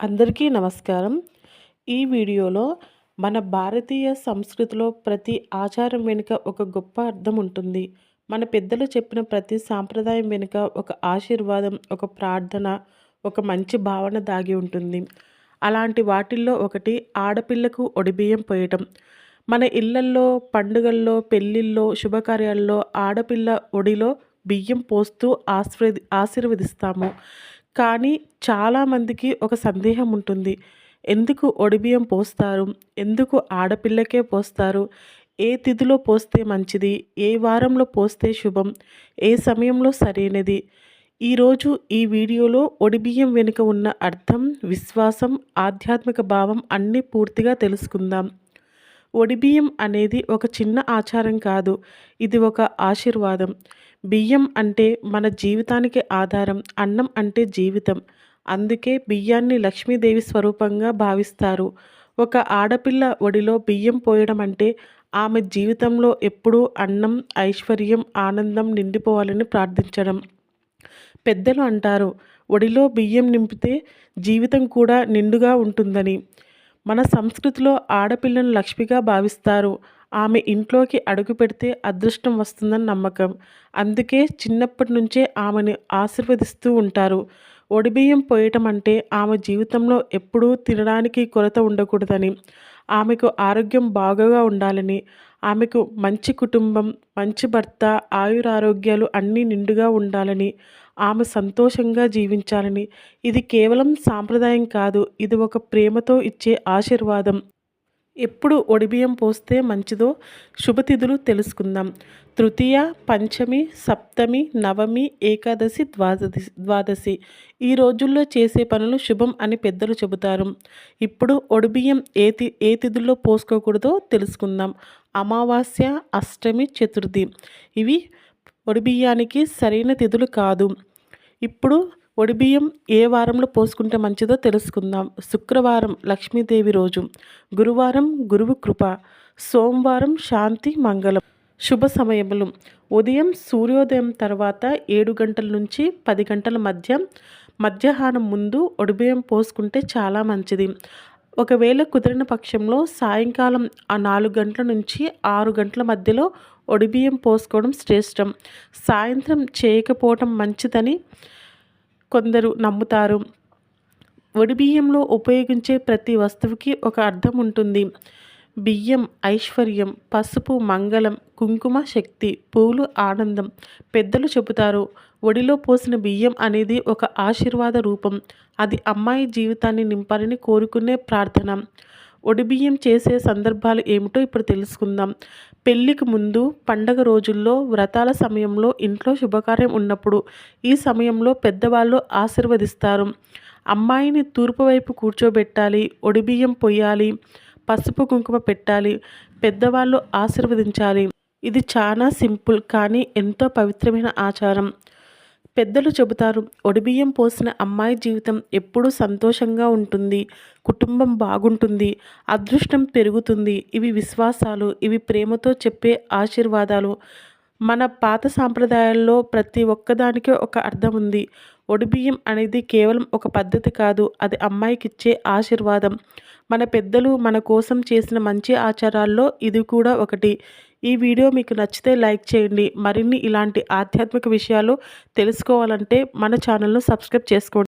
అందరికీ నమస్కారం. ఈ వీడియోలో మన భారతీయ సంస్కృతిలో ప్రతి ఆచారం వెనుక ఒక గొప్ప అర్థం ఉంటుంది. మన పెద్దలు చెప్పిన ప్రతి సాంప్రదాయం వెనుక ఒక ఆశీర్వాదం ఒక ప్రార్థన ఒక మంచి భావన దాగి ఉంటుంది. అలాంటి వాటిల్లో ఒకటి ఆడపిల్లకు ఒడిబియ్యం పోయటం. మన ఇళ్ళల్లో పండుగల్లో పెళ్ళిళ్ళలో శుభకార్యాల్లో ఆడపిల్ల ఒడిలో బియ్యం పోస్తూ ఆశీర్వది ఆశీర్వదిస్తాము. కానీ చాలామందికి ఒక సందేహం ఉంటుంది. ఎందుకు ఒడిబియ్యం పోస్తారు? ఎందుకు ఆడపిల్లకే పోస్తారు? ఏ తిథిలో పోస్తే మంచిది? ఏ వారంలో పోస్తే శుభం? ఏ సమయంలో సరైనది? ఈరోజు ఈ వీడియోలో ఒడిబియ్యం వెనుక ఉన్న అర్థం విశ్వాసం ఆధ్యాత్మిక భావం అన్నీ పూర్తిగా తెలుసుకుందాం. ఒడిబియ్యం అనేది ఒక చిన్న ఆచారం కాదు. ఇది ఒక ఆశీర్వాదం. బియ్యం అంటే మన జీవితానికి ఆధారం అన్నం అంటే జీవితం. అందుకే బియ్యాన్ని లక్ష్మీదేవి స్వరూపంగా భావిస్తారు. ఒక ఆడపిల్ల ఒడిలో బియ్యం పోయడం అంటే ఆమె జీవితంలో ఎప్పుడూ అన్నం ఐశ్వర్యం ఆనందం నిండిపోవాలని ప్రార్థించడం. పెద్దలు అంటారు ఒడిలో బియ్యం నింపితే జీవితం కూడా నిండుగా ఉంటుందని. మన సంస్కృతిలో ఆడపిల్లను లక్ష్మిగా భావిస్తారు. ఆమె ఇంట్లోకి అడుగు పెడితే అదృష్టం వస్తుందని నమ్మకం. అందుకే చిన్నప్పటి నుంచే ఆమెను ఆశీర్వదిస్తూ ఉంటారు. ఒడిబియ్యం పోయటం అంటే ఆమె జీవితంలో ఎప్పుడూ తినడానికి కొరత ఉండకూడదని ఆమెకు ఆరోగ్యం బాగా ఉండాలని ఆమెకు మంచి కుటుంబం మంచి భర్త ఆయురారోగ్యాలు అన్నీ నిండుగా ఉండాలని ఆమె సంతోషంగా జీవించాలని. ఇది కేవలం సాంప్రదాయం కాదు ఇది ఒక ప్రేమతో ఇచ్చే ఆశీర్వాదం. ఎప్పుడు ఒడిబియ్యం పోస్తే మంచిదో శుభతిథులు తెలుసుకుందాం. తృతీయ పంచమి సప్తమి నవమి ఏకాదశి ద్వాదశి ద్వాదశి. ఈ రోజుల్లో చేసే పనులు శుభం అని పెద్దలు చెబుతారు. ఇప్పుడు ఒడిబియ్యం ఏ తి ఏ తిథుల్లో పోసుకోకూడదో తెలుసుకుందాం. అమావాస్య అష్టమి చతుర్థి. ఇవి ఒడిబియ్యానికి సరైన తిథులు కాదు. ఇప్పుడు ఒడిబియ్యం ఏ వారంలో పోసుకుంటే మంచిదో తెలుసుకుందాం. శుక్రవారం లక్ష్మీదేవి రోజు. గురువారం గురువు కృప. సోమవారం శాంతి మంగళం. శుభ సమయములు. ఉదయం సూర్యోదయం తర్వాత ఏడు గంటల నుంచి పది గంటల మధ్య మధ్యాహ్నం ముందు ఒడిబియ్యం పోసుకుంటే చాలా మంచిది. ఒకవేళ కుదిరిన పక్షంలో సాయంకాలం ఆ నాలుగు గంటల నుంచి ఆరు గంటల మధ్యలో ఒడిబియ్యం పోసుకోవడం శ్రేష్టం. సాయంత్రం చేయకపోవటం మంచిదని కొందరు నమ్ముతారు. బియ్యంలో ఉపయోగించే ప్రతి వస్తువుకి ఒక అర్థం ఉంటుంది. బియ్యం ఐశ్వర్యం పసుపు మంగళం కుంకుమ శక్తి పూలు ఆనందం పెద్దలు చెబుతారు. ఒడిలో పోసిన బియ్యం అనేది ఒక ఆశీర్వాద రూపం. అది అమ్మాయి జీవితాన్ని నింపాలని కోరుకునే ప్రార్థన. ఒడిబియ్యం చేసే సందర్భాలు ఏమిటో ఇప్పుడు తెలుసుకుందాం. పెళ్ళికి ముందు పండగ రోజుల్లో వ్రతాల సమయంలో ఇంట్లో శుభకార్యం ఉన్నప్పుడు ఈ సమయంలో పెద్దవాళ్ళు ఆశీర్వదిస్తారు. అమ్మాయిని తూర్పు వైపు కూర్చోబెట్టాలి ఒడిబియ్యం పొయ్యాలి పసుపు కుంకుమ పెట్టాలి పెద్దవాళ్ళు ఆశీర్వదించాలి. ఇది చాలా సింపుల్ కానీ ఎంతో పవిత్రమైన ఆచారం. పెద్దలు చెబుతారు ఒడిబియ్యం పోసిన అమ్మాయి జీవితం ఎప్పుడూ సంతోషంగా ఉంటుంది కుటుంబం బాగుంటుంది అదృష్టం పెరుగుతుంది ఇవి విశ్వాసాలు ఇవి ప్రేమతో చెప్పే ఆశీర్వాదాలు. మన పాత సాంప్రదాయాల్లో ప్రతి ఒక్కదానికి ఒక అర్థం ఉంది. ఒడిబియ్యం అనేది కేవలం ఒక పద్ధతి కాదు అది అమ్మాయికి ఇచ్చే ఆశీర్వాదం. మన పెద్దలు మన కోసం చేసిన మంచి ఆచారాల్లో ఇది కూడా ఒకటి. ఈ వీడియో మీకు నచ్చితే లైక్ చేయండి. మరిన్ని ఇలాంటి ఆధ్యాత్మిక విషయాలు తెలుసుకోవాలంటే మన ఛానల్ను సబ్స్క్రైబ్ చేసుకోండి.